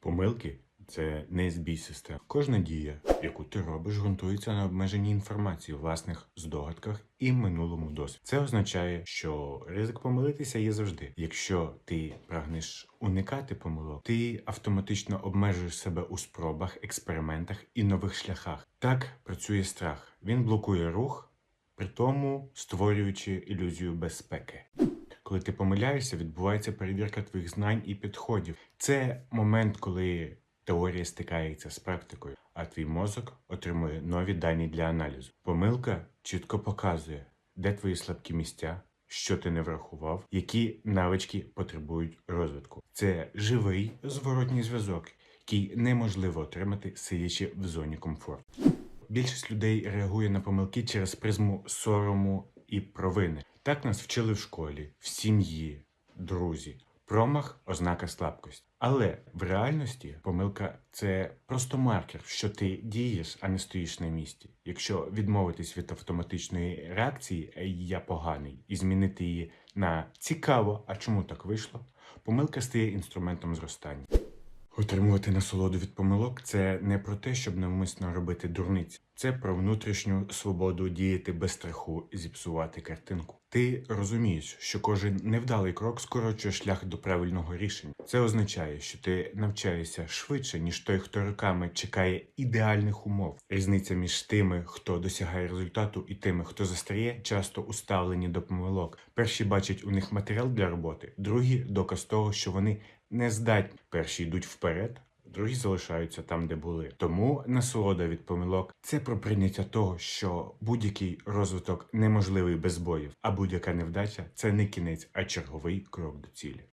Помилки це не збій систем. Кожна дія, яку ти робиш, ґрунтується на обмеженій інформації, власних здогадках і минулому досвіді. Це означає, що ризик помилитися є завжди. Якщо ти прагнеш уникати помилок, ти автоматично обмежуєш себе у спробах, експериментах і нових шляхах. Так працює страх. Він блокує рух, при тому створюючи ілюзію безпеки. Коли ти помиляєшся, відбувається перевірка твоїх знань і підходів. Це момент, коли теорія стикається з практикою, а твій мозок отримує нові дані для аналізу. Помилка чітко показує, де твої слабкі місця, що ти не врахував, які навички потребують розвитку. Це живий зворотній зв'язок, який неможливо отримати, сидячи в зоні комфорту. Більшість людей реагує на помилки через призму сорому і провини. Так нас вчили в школі, в сім'ї, друзі. Промах ознака слабкості. Але в реальності помилка це просто маркер, що ти дієш, а не стоїш на місці. Якщо відмовитись від автоматичної реакції я поганий і змінити її на цікаво, а чому так вийшло, помилка стає інструментом зростання. Отримувати насолоду від помилок це не про те, щоб навмисно робити дурниці. Це про внутрішню свободу діяти без страху зіпсувати картинку. Ти розумієш, що кожен невдалий крок скорочує шлях до правильного рішення. Це означає, що ти навчаєшся швидше, ніж той, хто роками чекає ідеальних умов. Різниця між тими, хто досягає результату, і тими, хто застряє, часто уставлені до помилок. Перші бачать у них матеріал для роботи, другі доказ того, що вони не здатні. Перші йдуть вперед, другі залишаються там, де були. Тому насолода від помилок це про прийняття того, що будь-який розвиток неможливий без боїв, а будь-яка невдача це не кінець, а черговий крок до цілі.